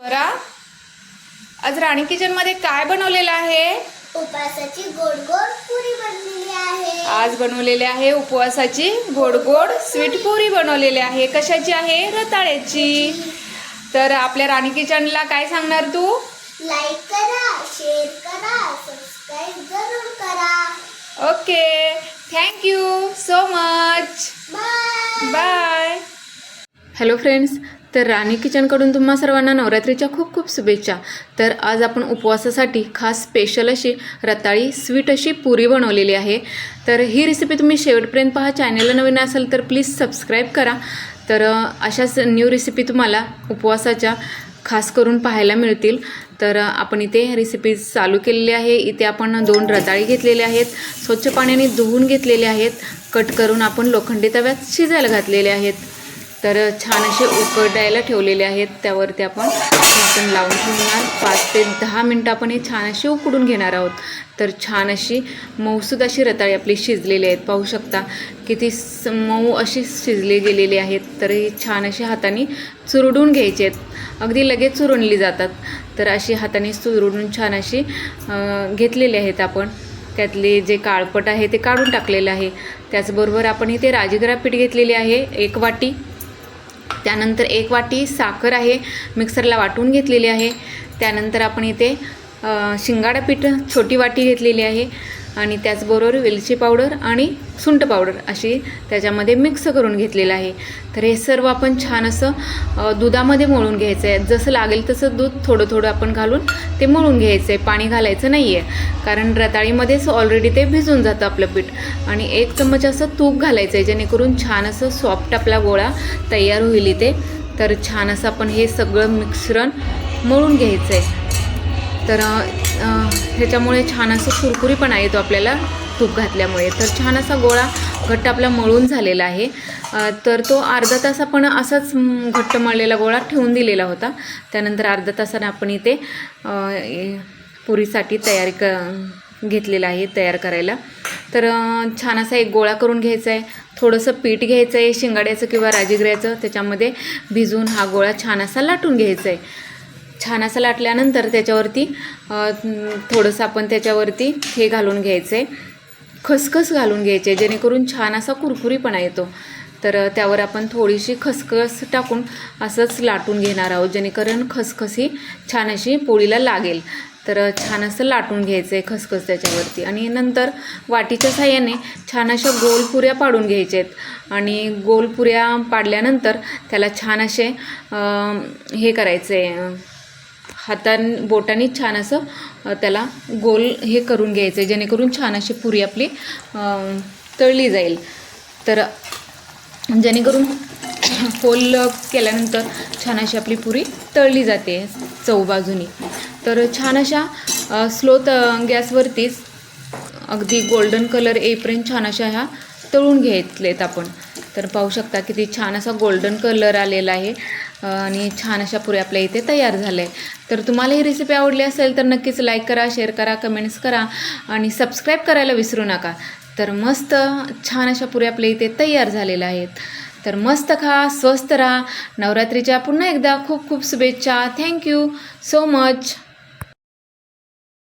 स्वरा आज राणी किचनमध्ये काय बनवलेलं आहे? उपासाची गोड गोड पुरी बनलेली आहे. आज बनवलेले आहे उपवासाची गोड गोड स्वीट पुरी बनवलेली आहे. कशाची आहे? रताळ्याची. तर आपल्या राणी किचनला काय सांगणार तू? लाईक करा शेअर करा सबस्क्राईब जरूर करा. Okay. Thank you so much bye bye hello friends तर राणी किचनकडून तुम्हा सर्वांना नवरात्रीच्या खूप खूप शुभेच्छा. तर आज आपण उपवासासाठी खास स्पेशल अशी रताळी स्वीट अशी पुरी बनवलेली आहे. तर ही रेसिपी तुम्ही शेवटपर्यंत पहा. चॅनलला नवीन असेल तर प्लीज सबस्क्राईब करा. तर अशाच न्यू रेसिपी तुम्हाला उपवासाच्या खास करून पाहायला मिळतील. तर आपण इथे रेसिपी चालू केलेली आहे. इथे आपण दोन रताळी घेतलेले आहेत. स्वच्छ पाण्याने धुवून घेतलेले आहेत. कट करून आपण लोखंडी तव्यात शिजायला घातलेले आहेत. तर छान असे उकडायला ठेवलेले आहेत. त्यावरती आपण झाकण लावून ठेवणार. पाच ते दहा मिनटं आपण हे छान असे उकडून घेणार आहोत. तर छान अशी मऊसूद अशी रताळी आपली शिजलेली आहेत. पाहू शकता किती स मऊ अशी शिजले गेलेली आहेत. तर ही छान अशी हाताने चुरडून घ्यायची आहेत. अगदी लगेच चुरडली जातात. तर अशी हाताने चुरडून छान अशी घेतलेली आहेत आपण. त्यातले जे काळपट आहे ते काढून टाकलेलं आहे. त्याचबरोबर आपण इथे राजगिरा पीठ घेतलेली आहे. एक वाटी. त्यानंतर एक वाटी साखर आहे मिक्सरला वाटून घेतलेली आहे. त्यानंतर आपण इथे शिंगाडा पीठ छोटी वाटी घेतलेली आहे. आणि त्याचबरोबर वेलची पावडर आणि सुंट पावडर अशी त्याच्यामध्ये मिक्स करून घेतलेलं आहे. तर हे सर्व आपण छान असं दुधामध्ये मळून घ्यायचं आहे जसं लागेल तसं दूध थोडं थोडं आपण घालून ते मळून घ्यायचं आहे पाणी घालायचं नाही आहे कारण रताळीमध्येच ऑलरेडी ते भिजून जातं आपलं पीठ. आणि एक चम्मच असं तूप घालायचं आहे जेणेकरून छान असं सॉफ्ट आपला गोळा तयार होईल इथे. तर छान असं आपण हे सगळं मिश्रण मळून घ्यायचं आहे तर ह्याच्यामुळे छान असं कुरकुरीपणा येतो आपल्याला तूप घातल्यामुळे. तर छान असा गोळा घट्ट आपला मळून झालेला आहे. तर तो अर्धा तास आपण असाच घट्ट मळलेला गोळा ठेवून दिलेला होता. त्यानंतर अर्धा तासानं आपण इथे पुरीसाठी तयारी क घेतलेला आहे तयार करायला. तर छान असा एक गोळा करून घ्यायचा आहे. थोडंसं पीठ घ्यायचं आहे शिंगाड्याचं किंवा राजगिऱ्याचं. त्याच्यामध्ये भिजून हा गोळा छान असा लाटून घ्यायचा आहे. छान असं लाटल्यानंतर त्याच्यावरती थोडंसं आपण त्याच्यावरती हे घालून घ्यायचं. आहे खसखस घालून घ्यायचे जेणेकरून छान असा कुरकुरीपणा येतो. तर त्यावर आपण थोडीशी खसखस टाकून असंच लाटून घेणार आहोत जेणेकरून खसखस ही छान अशी पोळीला लागेल. तर छान असं लाटून घ्यायचं आहे खसखस त्याच्यावरती. आणि नंतर वाटीच्या साह्याने छान अशा गोल पुऱ्या पाडून घ्यायच्या आहेत आणि गोल पुऱ्या पाडल्यानंतर त्याला छान असे हे करायचं आहे हातान बोटाने छान असं त्याला गोल हे करून घ्यायचं आहे जेणेकरून छान अशी पुरी आपली तळली जाईल. तर जेणेकरून होल केल्यानंतर छान अशी आपली पुरी तळली जाते चौबाजूनी. तर छान अशा स्लो त गॅसवरतीच अगदी गोल्डन कलर येईपर्यंत छान अशा ह्या तळून घेतलेत आपण. तर पाहू शकता किती छान असा गोल्डन कलर आलेला आहे. आणि छान अशा पुऱ्या आपल्या इथे तयार झाल्या आहे तर तुम्हाला ही रेसिपी आवडली असेल तर नक्कीच लाईक करा शेअर करा कमेंट्स करा आणि सबस्क्राईब करायला विसरू नका. तर मस्त छान अशा पुऱ्या आपल्या इथे तयार झालेल्या आहेत. तर मस्त खा स्वस्त राहा. नवरात्रीच्या पुन्हा एकदा खूप खूप शुभेच्छा. Thank you so much